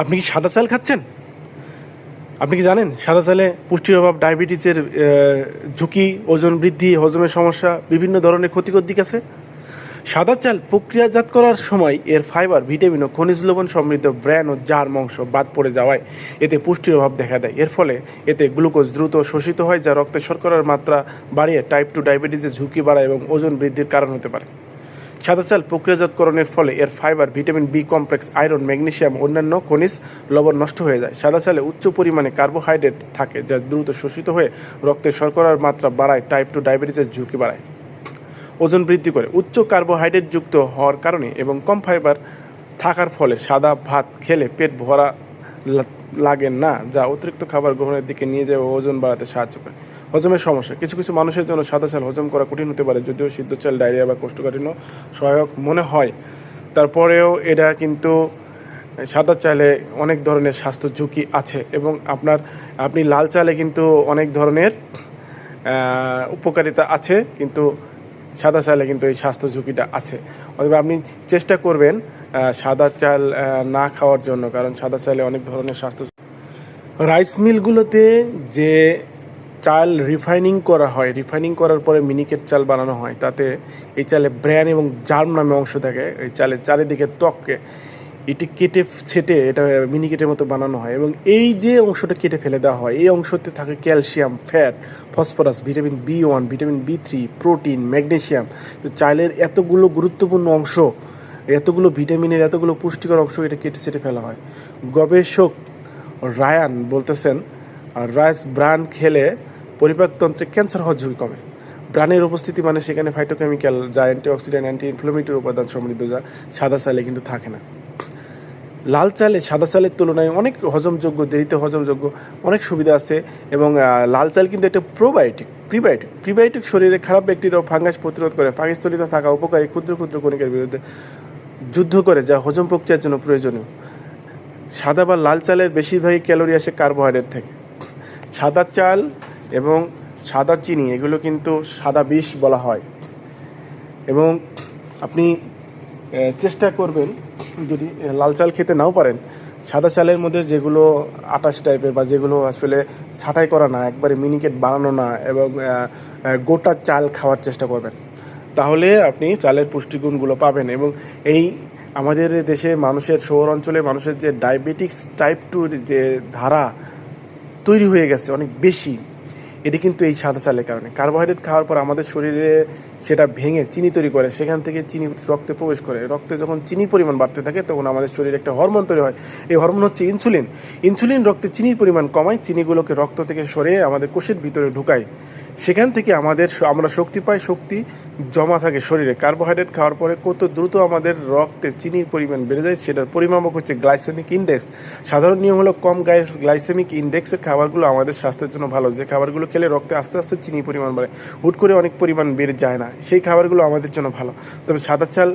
আপনি কি সাদা চাল খাচ্ছেন? আপনি কি জানেন, সাদা চালে পুষ্টির অভাব, ডায়াবেটিসের ঝুঁকি, ওজন বৃদ্ধি, হজমের সমস্যা, বিভিন্ন ধরনের ক্ষতিকর দিক আছে? সাদা চাল প্রক্রিয়াজাত করার সময় এর ফাইবার, ভিটামিন ও খনিজ লবণ সমৃদ্ধ ব্র্যান ও জার মাংস বাদ পড়ে যাওয়ায় এতে পুষ্টির অভাব দেখা দেয়। এর ফলে এতে গ্লুকোজ দ্রুত শোষিত হয়, যা রক্তে শর্করার মাত্রা বাড়িয়ে টাইপ টু ডায়াবেটিসের ঝুঁকি বাড়ায় এবং ওজন বৃদ্ধির কারণ হতে পারে। সাদা চাল প্রক্রিয়াজাতকরণের ফলে এর fibre, vitamin B complex, iron magnesium অন্যান্য খনিজ লবণ নষ্ট হয়ে যায়। সাদা চালে উচ্চ পরিমাণে কার্বোহাইড্রেট থাকে, যা দ্রুত শোষিত হয়ে রক্তে শর্করার মাত্রা বাড়ায়, টাইপ টু ডায়াবেটিসের ঝুঁকি বাড়ায়। ওজন বৃদ্ধি করে। উচ্চ কার্বোহাইড্রেট যুক্ত হওয়ার কারণে এবং কম ফাইবার থাকার ফলে সাদা ভাত খেলে পেট ভরা লাগে না, যা অতিরিক্ত খাবার গ্রহণের দিকে নিয়ে যায় ওজন বাড়াতে সাহায্য করে। হজমের সমস্যা। কিছু কিছু মানুষের জন্য সাদা চাল হজম করা কঠিন হতে পারে, যদিও সিদ্ধ চাল ডায়রিয়া বা কোষ্ঠকাঠিন্য সহায়ক মনে হয়। তারপরেও এটা কিন্তু সাদা চালে অনেক ধরনের স্বাস্থ্য ঝুঁকি আছে এবং আপনার, আপনি লাল চালে কিন্তু অনেক ধরনের উপকারিতা আছে, কিন্তু সাদা চালে কিন্তু এই স্বাস্থ্য ঝুঁকিটা আছে। অথবা আপনি চেষ্টা করবেন সাদা চাল না খাওয়ার জন্য, কারণ সাদা চালে অনেক ধরনের স্বাস্থ্য রাইস মিলগুলোতে যে চাল রিফাইনিং করা হয়। রিফাইনিং করার পরে মিনিকেট চাল বানানো হয়। তাতে এই চালে ব্র্যান এবং জার্ম নামে অংশ থাকে। এই চালের চারিদিকে ত্বককে। এটি কেটে ছেটে এটা মিনিকেটের মতো বানানো হয় এবং এই যে অংশটা কেটে ফেলে দেওয়া হয়, এই অংশতে থাকে calcium, fat, phosphorus, vitamin B one, vitamin B three, protein magnesium তো চালের এতগুলো গুরুত্বপূর্ণ অংশ, এতগুলো ভিটামিনের এতগুলো পুষ্টিকর অংশ এটা কেটে ছেটে ফেলা হয়। গবেষক রায়ান বলতেছেন রাইস ব্রান খেলে পরিপাকতন্ত্রে ক্যান্সার হওয়ার ঝুঁকি কমে। ব্রানের উপস্থিতি মানে সেখানে ফাইটোকেমিক্যাল যা অ্যান্টিঅক্সিডেন্ট অ্যান্টি ইনফ্লামেটরি উপাদান সমৃদ্ধ যা সাদা চালে কিন্তু থাকে না। লাল চালে, সাদা চালের তুলনায় অনেক হজমযোগ্য, দেরিতে হজমযোগ্য অনেক সুবিধা আছে এবং লাল চাল কিন্তু একটা প্রোবায়োটিক প্রিবায়োটিক প্রিবায়োটিক শরীরে খারাপ ব্যাকটেরিয়া ফাঙ্গাস প্রতিরোধ করে। পাকিস্তলিতে থাকা উপকারী ক্ষুদ্র ক্ষুদ্র কণিকার বিরুদ্ধে যুদ্ধ করে, যা হজম প্রক্রিয়ার জন্য প্রয়োজনীয়। সাদা বা লাল চালের বেশিরভাগই ক্যালোরি আসে কার্বোহাইড্রেট থেকে। সাদা চাল এবং সাদা চিনি, এগুলো কিন্তু সাদা বিষ বলা হয়। এবং আপনি চেষ্টা করবেন যদি লাল চাল খেতে নাও পারেন, সাদা চালের মধ্যে যেগুলো আটাশ টাইপের বা যেগুলো আসলে ছাঁটাই করা না, একবারে মিনিকেট বানানো না, এবং গোটা চাল খাওয়ার চেষ্টা করবেন, তাহলে আপনি চালের পুষ্টিগুণগুলো পাবেন। এবং এই আমাদের দেশে মানুষের, শহর অঞ্চলে মানুষের যে ডায়াবেটিক্স টাইপ টুর যে ধারা তৈরি হয়ে গেছে, অনেক বেশি। এটি কিন্তু এই সাদা চালের কারণে। কার্বোহাইড্রেট খাওয়ার পর আমাদের শরীরে সেটা ভেঙে চিনি তৈরি করে, সেখান থেকে চিনি রক্তে প্রবেশ করে। রক্তে যখন চিনি পরিমাণ বাড়তে থাকে, তখন আমাদের শরীরে একটা হরমোন তৈরি হয়। এই হরমোন হচ্ছে ইনসুলিন। ইনসুলিন রক্তে চিনির পরিমাণ কমায়, চিনিগুলোকে রক্ত থেকে সরিয়ে আমাদের কোষের ভিতরে ঢুকায়। সেখান থেকে আমাদের আমরা শক্তি পাই, শক্তি জমা থাকে শরীরে। কার্বোহাইড্রেট খাওয়ার পরে কত দ্রুত আমাদের রক্তে চিনির পরিমাণ বেড়ে যায়, সেটার পরিমাপক হচ্ছে গ্লাইসেমিক ইন্ডেক্স। সাধারণ নিয়ম হলো কম গ্লাইসেমিক ইন্ডেক্সের খাবারগুলো আমাদের স্বাস্থ্যের জন্য ভালো। যে খাবারগুলো খেলে রক্তে আস্তে আস্তে চিনি পরিমাণ বাড়ে, হুট করে অনেক পরিমাণ বেড়ে যায় না। সেই খাবারগুলো আমাদের জন্য ভালো। তবে সাদা চাল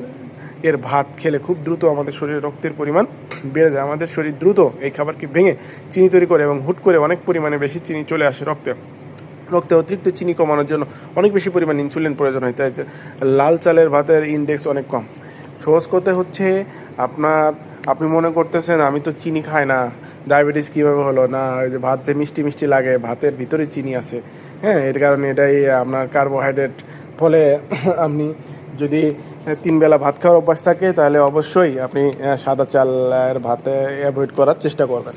এর ভাত খেলে খুব দ্রুত আমাদের শরীরে রক্তের পরিমাণ বেড়ে যায়। আমাদের শরীর দ্রুত এই খাবারকে ভেঙে চিনি তৈরি করে এবং হুট করে অনেক পরিমাণে বেশি চিনি চলে আসে রক্তে। রক্তে অতিরিক্ত চিনি কমানোর জন্য অনেক বেশি পরিমাণ ইনসুলিন প্রয়োজন হয়, তাই লাল চালের ভাতের ইনডেক্স অনেক কম। সহজ কথা হচ্ছে আপনার, আপনি মনে করতেছেন, আমি তো চিনি খাই না ডায়াবেটিস কীভাবে হলো? না, ওই যে ভাত যে মিষ্টি মিষ্টি লাগে, ভাতের ভিতরে চিনি আছে। হ্যাঁ এর কারণে এটাই আপনার কার্বোহাইড্রেট ফলে আপনি যদি তিন বেলা ভাত খাওয়ার অভ্যাস থাকে, তাহলে অবশ্যই আপনি সাদা চালের ভাতে অ্যাভয়েড করার চেষ্টা করবেন।